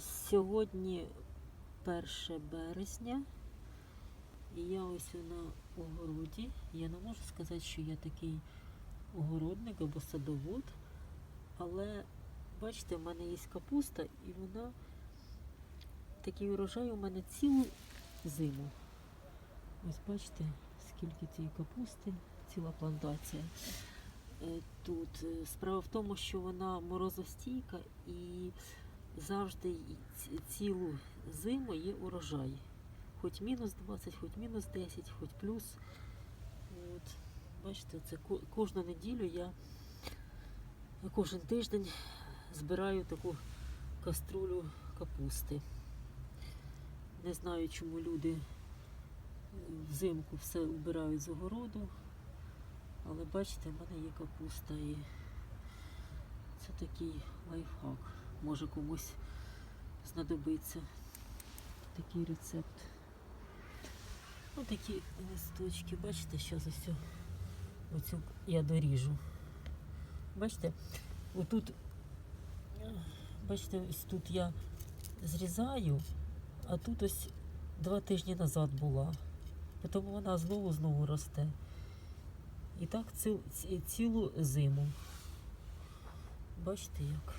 Сьогодні 1 березня. І я ось на огороді. Я не можу сказати, що я такий огородник або садовод. Але бачите, в мене є капуста і вона такий урожай у мене цілу зиму. Ось бачите, скільки цієї капусти, ціла плантація. Е, Тут Е, справа в тому, що вона морозостійка і завжди цілу зиму є урожай. Хоч мінус 20, хоч мінус 10, хоч плюс. От. Бачите, це кожну неділю я кожен тиждень збираю таку каструлю капусти. Не знаю, чому люди е, взимку все убирають з огороду. Але бачите, в мене є капуста і це такий лайфхак. Може комусь знадобиться такий рецепт. Ось такі листочки, бачите, що за цю, оцю я доріжу. Бачите, отут, бачите, ось тут я зрізаю, а тут ось два тижні назад була. Тому вона знову знову росте. І так ці- цілу зиму. Бачите як?